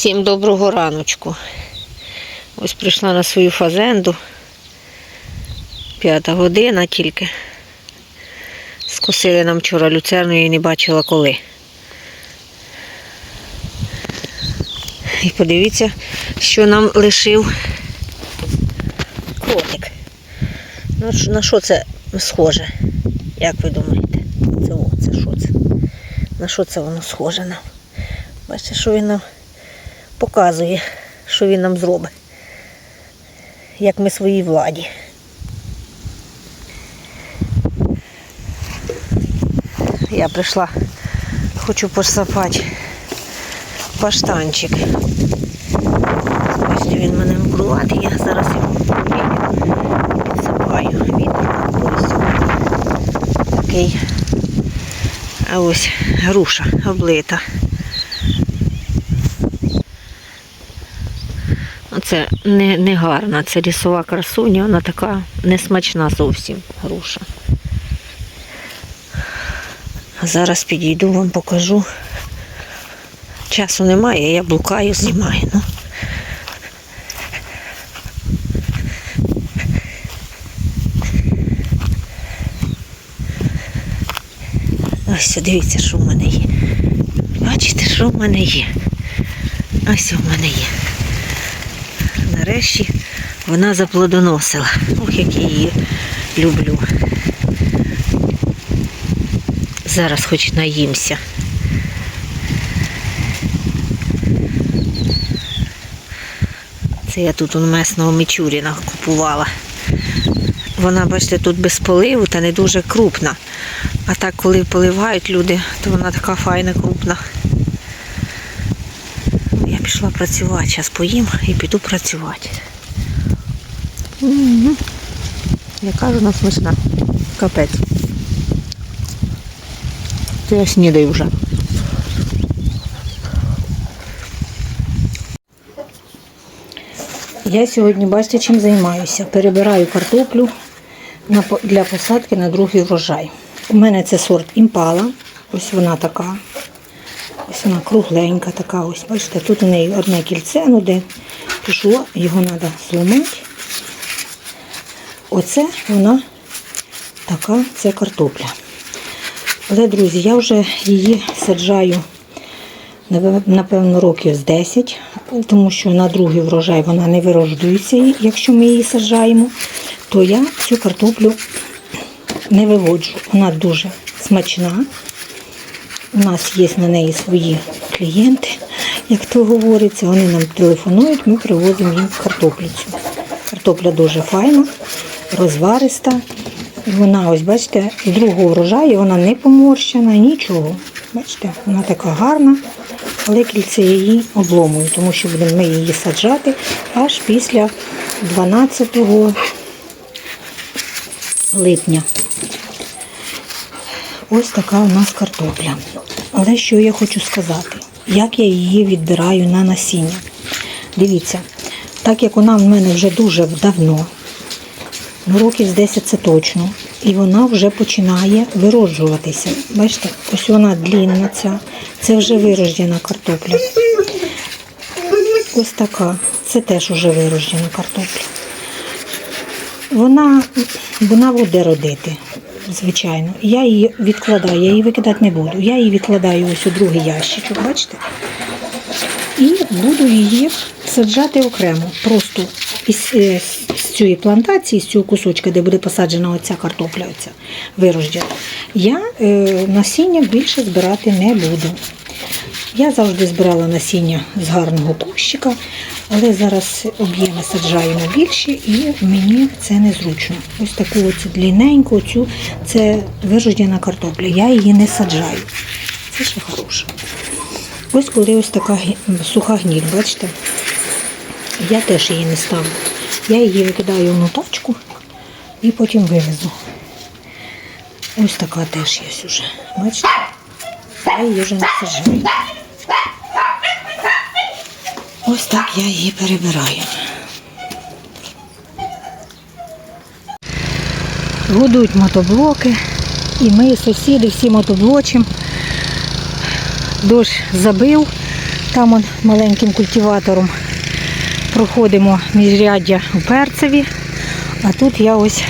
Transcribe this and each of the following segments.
Всім доброго раночку. Ось прийшла на свою фазенду. П'ята година тільки. Скосили нам вчора люцерну і не бачила коли. І подивіться, що нам лишив котик. Ну, на що це схоже? Як ви думаєте? Це о, це що це? На що це воно схоже нам? Бачите, що він нам показує, що він нам зробить. Як ми своїй владі. Я прийшла, хочу посапати баштанчик. Бачите, він мене мокруватий, я зараз його підсипаю. Він такий. А ось груша облита. Оце не, не гарна, це лісова красуня, вона така несмачна зовсім груша. Зараз підійду, вам покажу. Часу немає, я блукаю, знімаю. Ну. Ось дивіться, що в мене є. Бачите, що в мене є? Ось в мене є. Нарешті вона заплодоносила. Ох, як я її люблю. Зараз хоч наїмся. Це я тут у месного Мічуріна купувала. Вона, бачите, тут без поливу та не дуже крупна. А так, коли поливають люди, то вона така файна, крупна. Пішла працювати, зараз поїм і піду працювати. Мгм. Яка ж вона смачна. Капець. То я снідаю вже. Я сьогодні, бачите, чим займаюся. Перебираю картоплю для посадки на другий врожай. У мене це сорт імпала. Ось вона така. Ось вона кругленька така. Ось, бачите, тут у неї одне кільце, ну де пішло, його треба зломати. Оце вона така, це картопля. Але, друзі, я вже її саджаю напевно, років з 10, тому що на другий врожай вона не вирождується, якщо ми її саджаємо, то я цю картоплю не виводжу. Вона дуже смачна. У нас є на неї свої клієнти, як то говориться. Вони нам телефонують, ми привозимо їм картопліцю. Картопля дуже файна, розвариста. Вона, ось бачите, другого врожаю вона не поморщена, нічого. Бачите, вона така гарна, але кільце її обломую, тому що будемо ми її саджати аж після 12 липня. Ось така у нас картопля. Але що я хочу сказати? Як я її відбираю на насіння? Дивіться, так як вона в мене вже дуже давно, ну років з 10 це точно, і вона вже починає вироджуватися. Бачите, ось вона длінна ця, це вже вирождена картопля. Ось така, це теж вже вирождена картопля. Вона, вона буде родити, звичайно. Я її відкладаю, я її викидати не буду. Я її відкладаю ось у другий ящичок, бачите? І буду її саджати окремо. Просто із, е, з цієї плантації, з цього кусочка, де буде посаджена оця картопля, оця вирождена, я е, насіння більше збирати не буду. Я завжди збирала насіння з гарного кущика, але зараз об'єми саджаємо більше і мені це незручно. Ось таку оцю длинненьку, цю це вирождена картопля. Я її не саджаю. Це ще хороше. Ось коли ось така суха гніль, бачите? Я теж її не ставлю. Я її викидаю в тачку і потім вивезу. Ось така теж є вже. Бачите? Я її вже не саджаю. Ось так я її перебираю. Гудуть мотоблоки, і ми, сусіди, всі мотоблочимо. Дощ забив, Там он маленьким культиватором проходимо міжряддя у перцеві. А тут я ось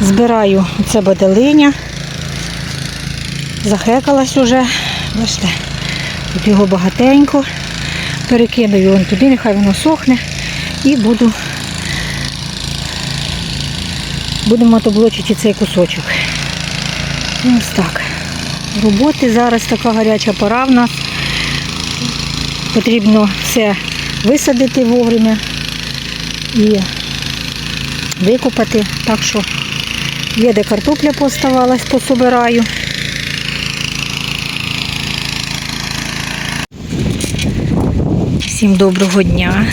збираю це баделиня. Захекалась уже. Бачите, тут його багатенько. Перекидаю вон туди, нехай воно сохне. І буду будемо мотоблочити цей кусочок. Ось так. Роботи зараз така гаряча пора в нас. Потрібно все висадити вовремя і викопати. Так що є де картопля поставалась, пособираю. Всім доброго дня.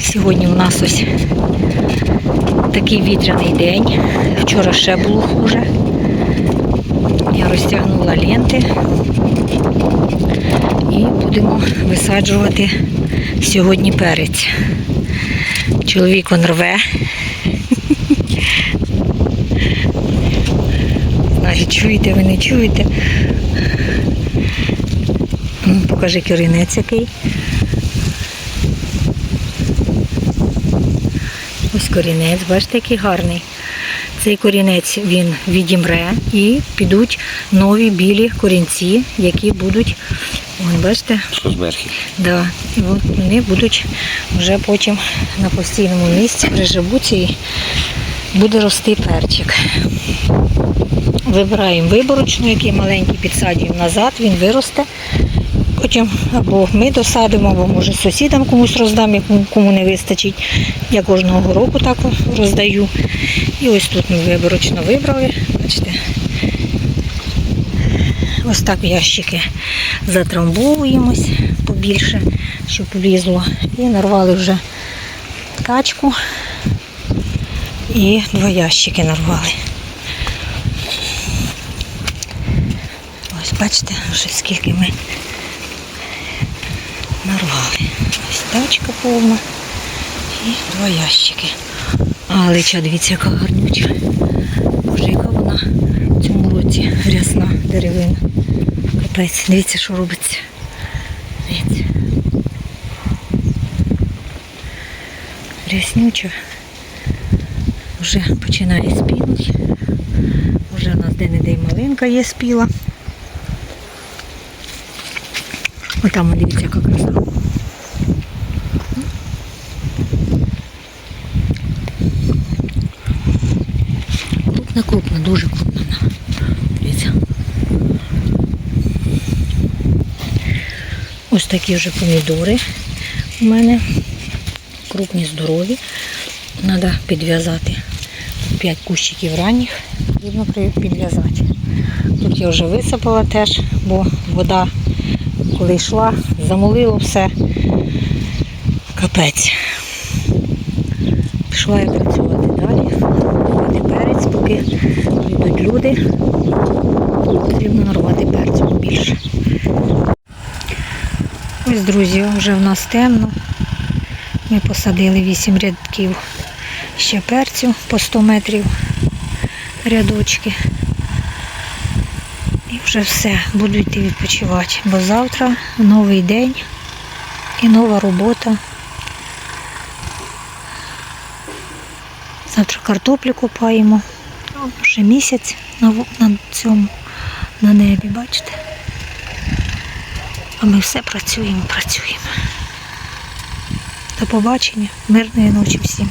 Сьогодні у нас ось такий вітряний день. Вчора ще було хуже. Я розтягнула ленти і будемо висаджувати сьогодні перець. Чоловік он рве. Чуєте, ви не чуєте. Покажи корінець який. Ось корінець, бачите, який гарний. Цей корінець він відімре і підуть нові білі корінці, які будуть, вон, бачите, да, і вони будуть вже потім на постійному місці приживуться і буде рости перчик. Вибираємо виборочну, який маленький підсадюємо назад, він виросте. Потім або ми досадимо, або може сусідам комусь роздам, кому не вистачить. Я кожного року так роздаю. І ось тут ми виборочно вибрали. Бачите. Ось так ящики затрамбовуємось побільше, щоб влізло. І нарвали вже качку і два ящики нарвали. Ось бачите, вже скільки ми нарвали. Ось тачка повна і два ящики. А лича, дивіться, яка гарнюча. Боже, яка вона в цьому році рясна деревина. Капець, дивіться, що робиться. Дивіться. Ряснюча. Вже починає спінути. Вже у нас де-не-де малинка є спіла. Отам, он, дивіться, яка краса. Крупна, крупна, дуже крупна. Дивіться. Ось такі вже помідори у мене. Крупні, здорові. Треба підв'язати. П'ять кущиків ранніх. Потрібно підв'язати. Тут я вже висипала теж, бо вода, коли йшла, замолило все. Капець. Пішла я працювати далі. Нарвати перець, поки прийдуть люди. Потрібно нарвати перцю більше. Ось, друзі, вже в нас темно. Ми посадили 8 рядків ще перцю по 100 метрів рядочки. Вже все, буду йти відпочивати, бо завтра новий день і нова робота. Завтра картоплю копаємо. Вже місяць на, на цьому, на небі, бачите? А ми все працюємо, працюємо. До побачення, мирної ночі всім.